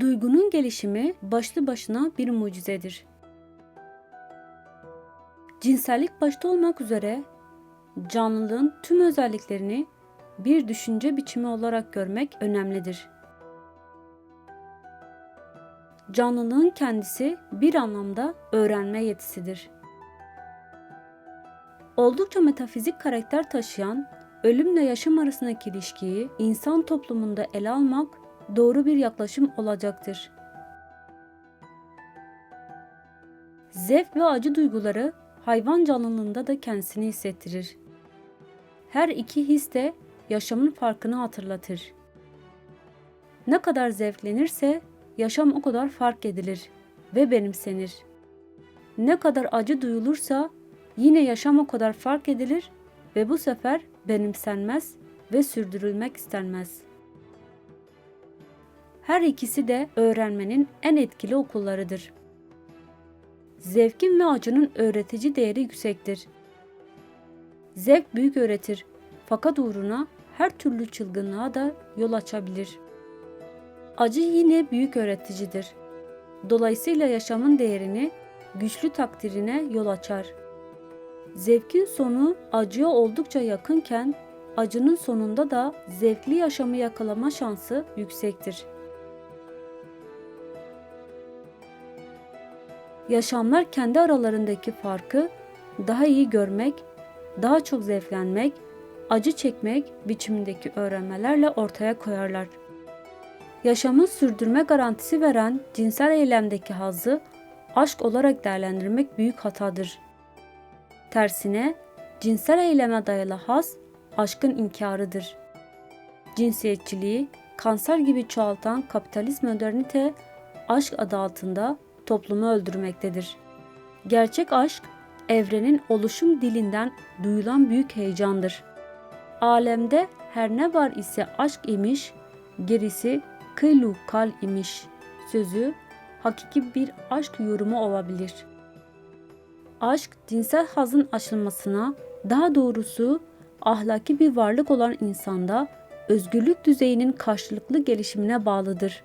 Duygunun gelişimi başlı başına bir mucizedir. Cinsellik başta olmak üzere canlılığın tüm özelliklerini bir düşünce biçimi olarak görmek önemlidir. Canlılığın kendisi bir anlamda öğrenme yetisidir. Oldukça metafizik karakter taşıyan ölümle yaşam arasındaki ilişkiyi insan toplumunda ele almak doğru bir yaklaşım olacaktır. Zevk ve acı duyguları hayvan canlılığında da kendisini hissettirir. Her iki his de yaşamın farkını hatırlatır. Ne kadar zevklenirse yaşam o kadar fark edilir ve benimsenir. Ne kadar acı duyulursa yine yaşam o kadar fark edilir ve bu sefer benimsenmez ve sürdürülmek istenmez. Her ikisi de öğrenmenin en etkili okullarıdır. Zevkin ve acının öğretici değeri yüksektir. Zevk büyük öğretir fakat uğruna her türlü çılgınlığa da yol açabilir. Acı yine büyük öğreticidir. Dolayısıyla yaşamın değerini güçlü takdirine yol açar. Zevkin sonu acıya oldukça yakınken acının sonunda da zevkli yaşamı yakalama şansı yüksektir. Yaşamlar kendi aralarındaki farkı daha iyi görmek, daha çok zevklenmek, acı çekmek biçimindeki öğrenmelerle ortaya koyarlar. Yaşamı sürdürme garantisi veren cinsel eylemdeki hazzı aşk olarak değerlendirmek büyük hatadır. Tersine cinsel eyleme dayalı haz aşkın inkarıdır. Cinsiyetçiliği kanser gibi çoğaltan kapitalist modernite aşk adı altında toplumu öldürmektedir. Gerçek aşk evrenin oluşum dilinden duyulan büyük heyecandır. Alemde her ne var ise aşk imiş, gerisi kıylu kal imiş sözü hakiki bir aşk yorumu olabilir. Aşk cinsel hazın açılmasına, daha doğrusu ahlaki bir varlık olan insanda özgürlük düzeyinin karşılıklı gelişimine bağlıdır.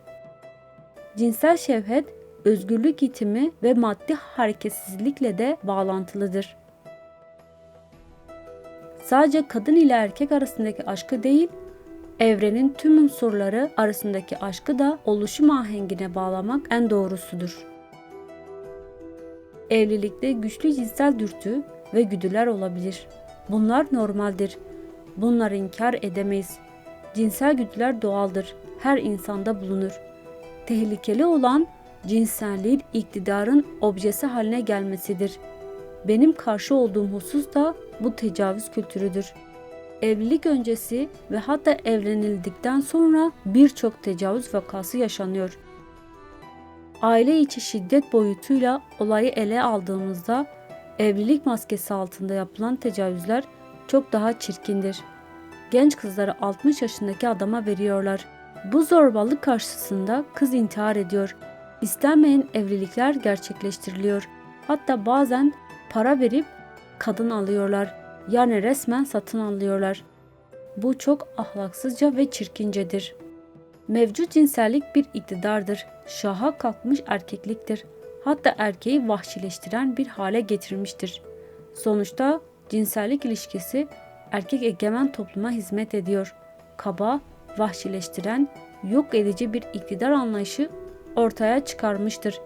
Cinsel şevhet, özgürlük itimi ve maddi hareketsizlikle de bağlantılıdır. Sadece kadın ile erkek arasındaki aşkı değil, evrenin tüm unsurları arasındaki aşkı da oluşum ahengine bağlamak en doğrusudur. Evlilikte güçlü cinsel dürtü ve güdüler olabilir. Bunlar normaldir. Bunları inkar edemeyiz. Cinsel güdüler doğaldır. Her insanda bulunur. Tehlikeli olan cinselliğin iktidarın objesi haline gelmesidir. Benim karşı olduğum husus da bu tecavüz kültürüdür. Evlilik öncesi ve hatta evlenildikten sonra birçok tecavüz vakası yaşanıyor. Aile içi şiddet boyutuyla olayı ele aldığımızda evlilik maskesi altında yapılan tecavüzler çok daha çirkindir. Genç kızları 60 yaşındaki adama veriyorlar. Bu zorbalık karşısında kız intihar ediyor. İstenmeyen evlilikler gerçekleştiriliyor. Hatta bazen para verip kadın alıyorlar. Yani resmen satın alıyorlar. Bu çok ahlaksızca ve çirkincedir. Mevcut cinsellik bir iktidardır. Şaha kalkmış erkekliktir. Hatta erkeği vahşileştiren bir hale getirmiştir. Sonuçta cinsellik ilişkisi erkek egemen topluma hizmet ediyor. Kaba, vahşileştiren, yok edici bir iktidar anlayışı ortaya çıkarmıştır.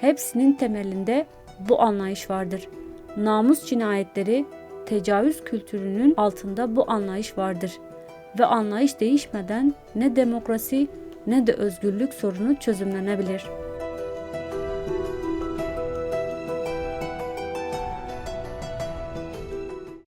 Hepsinin temelinde bu anlayış vardır. Namus cinayetleri, tecavüz kültürünün altında bu anlayış vardır. Ve anlayış değişmeden ne demokrasi ne de özgürlük sorunu çözümlenebilir.''